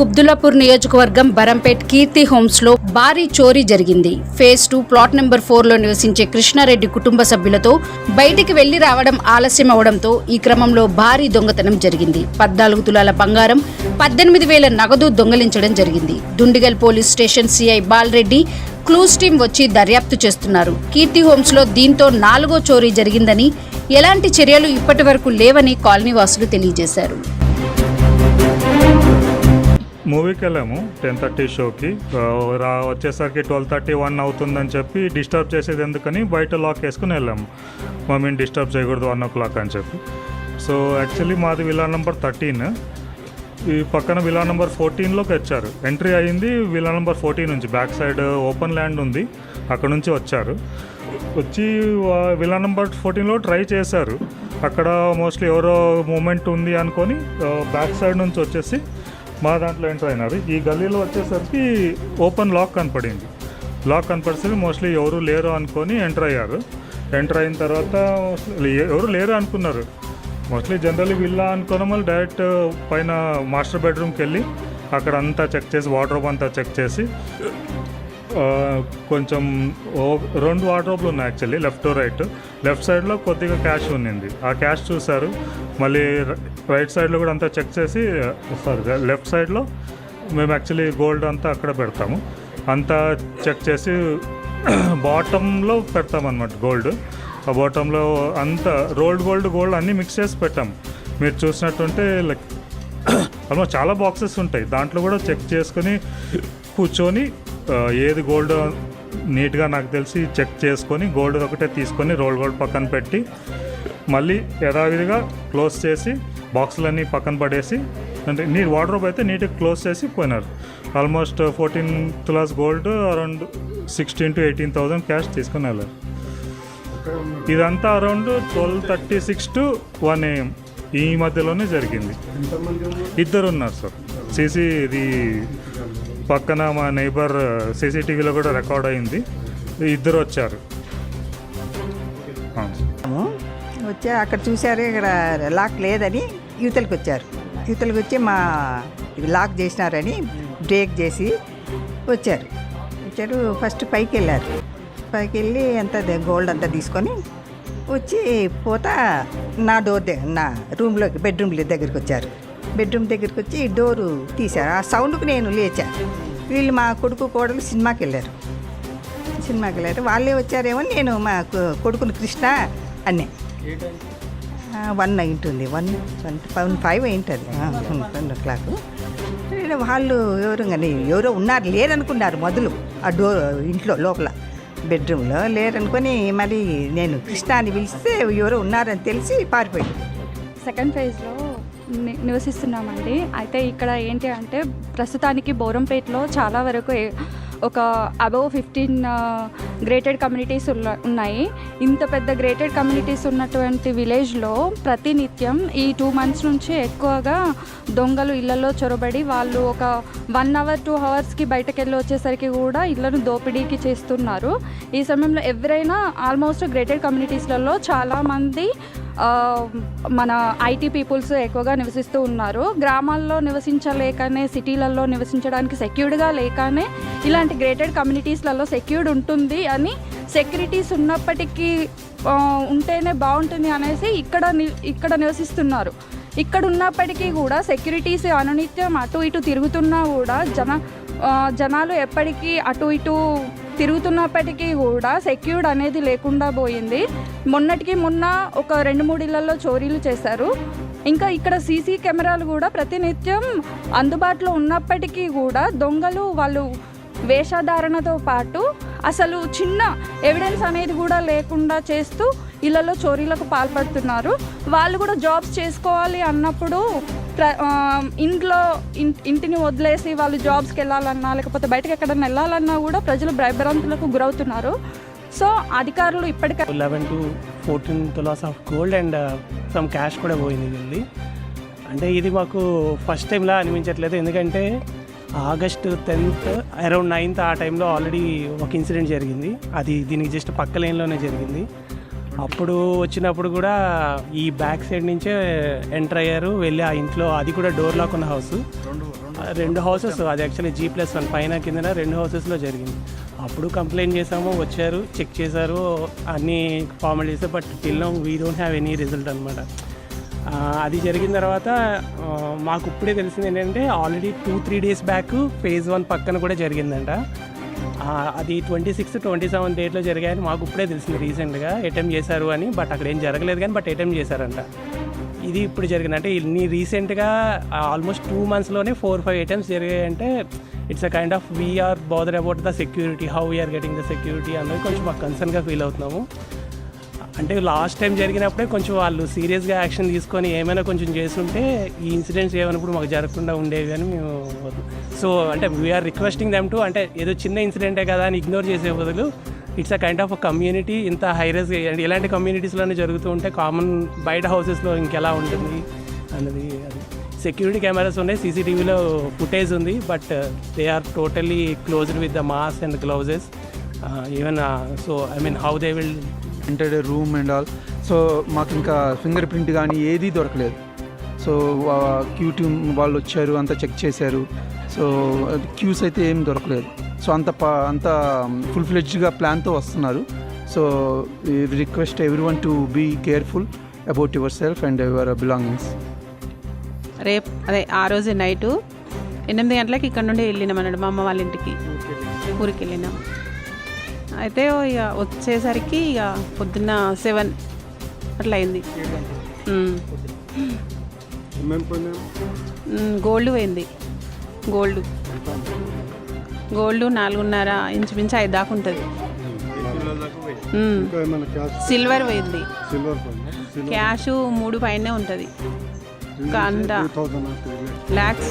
కుబ్దులాపూర్ నియోజకవర్గం బరంపేట్ కీర్తి హోమ్స్లో భారీ చోరీ జరిగింది. ఫేజ్ టూ ప్లాట్ నెంబర్ ఫోర్లో నివసించే కృష్ణారెడ్డి కుటుంబ సభ్యులతో బయటికి వెళ్ళి రావడం ఆలస్యం అవడంతో ఈ క్రమంలో భారీ దొంగతనం జరిగింది. పద్నాలుగు తులాల బంగారం పద్దెనిమిది వేల నగదు దొంగలించడం జరిగింది. Dundigal police station CI Balareddy clues team వచ్చి దర్యాప్తు చేస్తున్నారు. కీర్తి హోమ్స్లో దీంతో నాలుగో చోరీ జరిగిందని ఎలాంటి చర్యలు ఇప్పటి వరకు లేవని కాలనీవాసులు తెలియజేశారు. మూవీకి వెళ్ళాము టెన్ థర్టీ షోకి. రా వచ్చేసరికి ట్వెల్వ్ థర్టీ వన్ అవుతుందని చెప్పి డిస్టర్బ్ చేసేది ఎందుకని బయట లాక్ వేసుకుని వెళ్ళాము. మమ్మీని డిస్టర్బ్ చేయకూడదు వన్ ఓ క్లాక్ అని చెప్పి. సో యాక్చువల్లీ మాది విలా నెంబర్ థర్టీన్. ఈ పక్కన విలా నెంబర్ ఫోర్టీన్లోకి వచ్చారు. ఎంట్రీ అయ్యింది విలా నెంబర్ ఫోర్టీన్ నుంచి. బ్యాక్ సైడ్ ఓపెన్ ల్యాండ్ ఉంది అక్కడ నుంచి వచ్చారు. వచ్చి విలా నెంబర్ ఫోర్టీన్లో ట్రై చేశారు. అక్కడ మోస్ట్లీ ఎవరో మూమెంట్ ఉంది అనుకొని బ్యాక్ సైడ్ నుంచి వచ్చేసి మా దాంట్లో ఎంటర్ అయినారు ఈ గల్లీలో వచ్చేసరికి ఓపెన్ లాక్ కనపడింది. లాక్ కనపడేసరికి మోస్ట్లీ ఎవరు లేరు అనుకొని ఎంటర్ అయ్యారు. ఎంటర్ అయిన తర్వాత ఎవరు లేరు అనుకున్నారు. మోస్ట్లీ జనరల్లీ విల్లా అనుకున్న వాళ్ళు డైరెక్ట్ పైన మాస్టర్ బెడ్రూమ్కి వెళ్ళి అక్కడ అంతా చెక్ చేసి వాటర్ అంతా చెక్ చేసి కొంచెం ఓ- రెండు వార్డ్రోబ్లు ఉన్నాయి యాక్చువల్లీ లెఫ్ట్ రైట్. లెఫ్ట్ సైడ్లో కొద్దిగా క్యాష్ ఉన్నింది. ఆ క్యాష్ చూశారు. మళ్ళీ రైట్ సైడ్లో కూడా అంతా చెక్ చేసి సారీ లెఫ్ట్ సైడ్లో మేము యాక్చువల్లీ గోల్డ్ అంతా అక్కడ పెడతాము. అంతా చెక్ చేసి బాటంలో పెడతామన్నమాట గోల్డ్. ఆ బాటంలో అంతా రోల్డ్ గోల్డ్ గోల్డ్ అన్నీ మిక్స్ చేసి పెట్టాము మీరు చూసినట్టుంటే లైక్ ఆల్మోస్ట్ చాలా బాక్సెస్ ఉంటాయి. దాంట్లో కూడా చెక్ చేసుకొని కూర్చొని ఏది గోల్డ్ నీట్గా నాకు తెలిసి చెక్ చేసుకొని గోల్డ్ ఒకటే తీసుకొని రోల్ గోల్డ్ పక్కన పెట్టి మళ్ళీ యథావిధిగా క్లోజ్ చేసి బాక్సులన్నీ పక్కన పడేసి అంటే నీ వార్డ్రోబ్ అయితే నీట్గా క్లోజ్ చేసి పోయినారు. Almost fourteen tolas gold around sixteen to eighteen thousand cash తీసుకుని వెళ్ళారు. ఇదంతా around twelve thirty six to one AM ఈ మధ్యలోనే జరిగింది. ఇద్దరు ఉన్నారు సార్. సీసీ ఇది పక్కన మా నైబర్ సీసీటీవీలో కూడా రికార్డ్ అయింది. ఇద్దరు వచ్చారు. వచ్చి అక్కడ చూశారు ఇక్కడ లాక్ లేదని యువతలకు వచ్చారు. యువతలకు వచ్చి మా ఇది లాక్ చేసినారని బ్రేక్ చేసి వచ్చారు. వచ్చారు ఫస్ట్ పైకి వెళ్ళారు. పైకి వెళ్ళి అంత గోల్డ్ అంతా తీసుకొని వచ్చి పోతా నా డోర్ దగ్గర నా రూమ్లోకి బెడ్రూమ్ దగ్గరికి వచ్చారు. బెడ్రూమ్ దగ్గరికి వచ్చి డోరు తీశారు. ఆ సౌండ్కి నేను లేచా. వీళ్ళు మా కొడుకు కోడలు సినిమాకి వెళ్ళారు. సినిమాకి వెళ్ళారు. వాళ్ళే వచ్చారేమో నేను మా కొడుకుని కృష్ణ అన్నే. వన్ ఉంటుంది వన్ వన్ వన్ ఫైవ్ అయింటుంది. వన్ ఓ క్లాక్ వాళ్ళు ఎవరు కానీ ఎవరో ఉన్నారు లేరనుకున్నారు మొదలు ఆ డోర్ ఇంట్లో లోపల. బెడ్రూమ్లో లేరనుకొని మరి నేను కృష్ణ అని పిలిస్తే ఎవరో ఉన్నారని తెలిసి పారిపోయింది సెకండ్ ఫేజ్లో నివసిస్తున్నామండి. అయితే ఇక్కడ ఏంటి అంటే ప్రస్తుతానికి బోరంపేటలో చాలా వరకు ఒక అబవ్ ఫిఫ్టీన్ గ్రేటెడ్ కమ్యూనిటీస్ ఉన్నాయి. ఇంత పెద్ద గ్రేటెడ్ కమ్యూనిటీస్ ఉన్నటువంటి విలేజ్లో ప్రతినిత్యం ఈ టూ మంత్స్ నుంచి ఎక్కువగా దొంగలు ఇళ్ళలో చొరబడి వాళ్ళు ఒక వన్ అవర్ టూ అవర్స్కి బయటకు వెళ్ళి వచ్చేసరికి కూడా ఇళ్ళను దోపిడీకి చేస్తున్నారు. ఈ సమయంలో ఎవరైనా ఆల్మోస్ట్ గ్రేటెడ్ కమ్యూనిటీస్లలో చాలామంది మన ఐటీ పీపుల్స్ ఎక్కువగా నివసిస్తూ ఉన్నారు. గ్రామాల్లో నివసించలేకనే సిటీలలో నివసించడానికి సెక్యూర్డ్గా లేకనే ఇలాంటి గ్రేటెడ్ కమ్యూనిటీస్లలో సెక్యూర్డ్ ఉంటుంది అని సెక్యూరిటీస్ ఉన్నప్పటికీ ఉంటేనే బాగుంటుంది అనేసి ఇక్కడ ని- ఇక్కడ నివసిస్తున్నారు. ఇక్కడ ఉన్నప్పటికీ కూడా సెక్యూరిటీస్ అనునిత్యం అటు ఇటు తిరుగుతున్నా కూడా జన జనాలు ఎప్పటికీ అటు ఇటు తిరుగుతున్నప్పటికీ కూడా సెక్యూర్డ్ అనేది లేకుండా పోయింది. మొన్నటికి మొన్న ఒక రెండు మూడు ఇళ్ళలో చోరీలు చేశారు. ఇంకా ఇక్కడ సీసీ కెమెరాలు కూడా ప్రతినిత్యం అందుబాటులో ఉన్నప్పటికీ కూడా దొంగలు వాళ్ళు వేషధారణతో పాటు అసలు చిన్న ఎవిడెన్స్ అనేది కూడా లేకుండా చేస్తూ ఇళ్ళలో చోరీలకు పాల్పడుతున్నారు. వాళ్ళు కూడా జాబ్స్ చేసుకోవాలి అన్నప్పుడు ఇంట్లో ఇంటిని వదిలేసి వాళ్ళు జాబ్స్కి వెళ్ళాలన్నా లేకపోతే బయటకు ఎక్కడన్నా వెళ్ళాలన్నా కూడా ప్రజలు భయభ్రాంతులకు గురవుతున్నారు. సో అధికారులు ఇప్పటికే eleven to fourteen tolas of gold and uh, some cash కూడా పోయింది వెళ్ళి అంటే ఇది మాకు ఫస్ట్ టైంలా అనిపించట్లేదు. ఎందుకంటే ఆగస్ట్ టెన్త్ అరౌండ్ నైన్త్ ఆ టైంలో ఆల్రెడీ ఒక ఇన్సిడెంట్ జరిగింది. అది దీనికి జస్ట్ పక్క లైన్లోనే జరిగింది. అప్పుడు వచ్చినప్పుడు కూడా ఈ బ్యాక్ సైడ్ నుంచే ఎంటర్ అయ్యారు. వెళ్ళి ఆ ఇంట్లో అది కూడా డోర్ లాక్ ఉన్న హౌస్. రెండు హౌసెస్ అది యాక్చువల్లీ జీ ప్లస్ వన్ పైన కింద రెండు హౌసెస్లో జరిగింది. అప్పుడు కంప్లైంట్ చేసాము వచ్చారు చెక్ చేశారు అన్ని formalities but till now we don't have any result అనమాట అది జరిగిన తర్వాత మాకు ఇప్పుడే తెలిసింది ఏంటంటే already two three days back phase one పక్కన కూడా జరిగిందంట. అది ట్వంటీ సిక్స్త్ ట్వంటీ సెవెన్ డేట్లో జరిగాయని మాకు ఇప్పుడే తెలిసింది రీసెంట్గా. అటెంప్ట్ చేశారు అని బట్ అక్కడ ఏం జరగలేదు కానీ బట్ అటెంప్ట్ చేశారంట. ఇది ఇప్పుడు జరిగింది. అంటే ఇన్ని రీసెంట్గా ఆల్మోస్ట్ టూ మంత్స్లోనే four five attempts జరిగాయంటే it's a kind of we're bother about the security how we're getting the security అనేది కొంచెం మాకు కన్సర్న్గా ఫీల్ అవుతున్నాము. అంటే లాస్ట్ టైం జరిగినప్పుడే కొంచెం వాళ్ళు సీరియస్గా యాక్షన్ తీసుకొని ఏమైనా కొంచెం చేస్తుంటే ఈ ఇన్సిడెంట్స్ ఏమైనప్పుడు మాకు జరగకుండా ఉండేవి అని మేము సో అంటే వీఆర్ రిక్వెస్టింగ్ దెమ్ టు అంటే ఏదో చిన్న ఇన్సిడెంటే కదా అని ఇగ్నోర్ చేసే బదులు it's a kind of community ఇంత హైరస్ అంటే ఇలాంటి కమ్యూనిటీస్లోనే జరుగుతూ ఉంటే కామన్ బయట హౌసెస్లో ఇంకెలా ఉంటుంది అన్నది సెక్యూరిటీ కెమెరాస్ ఉన్నాయి సీసీటీవీలో ఫుటేజ్ ఉంది but they are totally closed with the mask and gloves even so I mean how they will entered room and all so మాకు ఇంకా ఫింగర్ ప్రింట్ కానీ ఏదీ దొరకలేదు. సో క్యూ టీమ్ వాళ్ళు వచ్చారు అంతా చెక్ చేశారు. సో క్యూస్ అయితే ఏం దొరకలేదు. సో అంత ప అంత ఫుల్ ఫ్లెడ్జ్గా ప్లాన్తో వస్తున్నారు. So request everyone to be careful about yourself and your belongings రేపు అదే ఆ రోజు నైటు ఎనిమిది గంటలకి ఇక్కడ నుండి వెళ్ళినాం అన్నాడు మా అమ్మ వాళ్ళ ఇంటికి. ఊరికి వెళ్ళినాం అయితే ఇక వచ్చేసరికి ఇక పొద్దున్న సెవెన్ అట్లా అయింది గోల్డ్ పోయింది. గోల్డ్. గోల్డ్ నాలుగున్నర ఇంచుమించు ఐదు దాకా ఉంటుంది. సిల్వర్ పోయింది. క్యాష్ మూడు పైనే ఉంటుంది. అంత ల్యాక్స్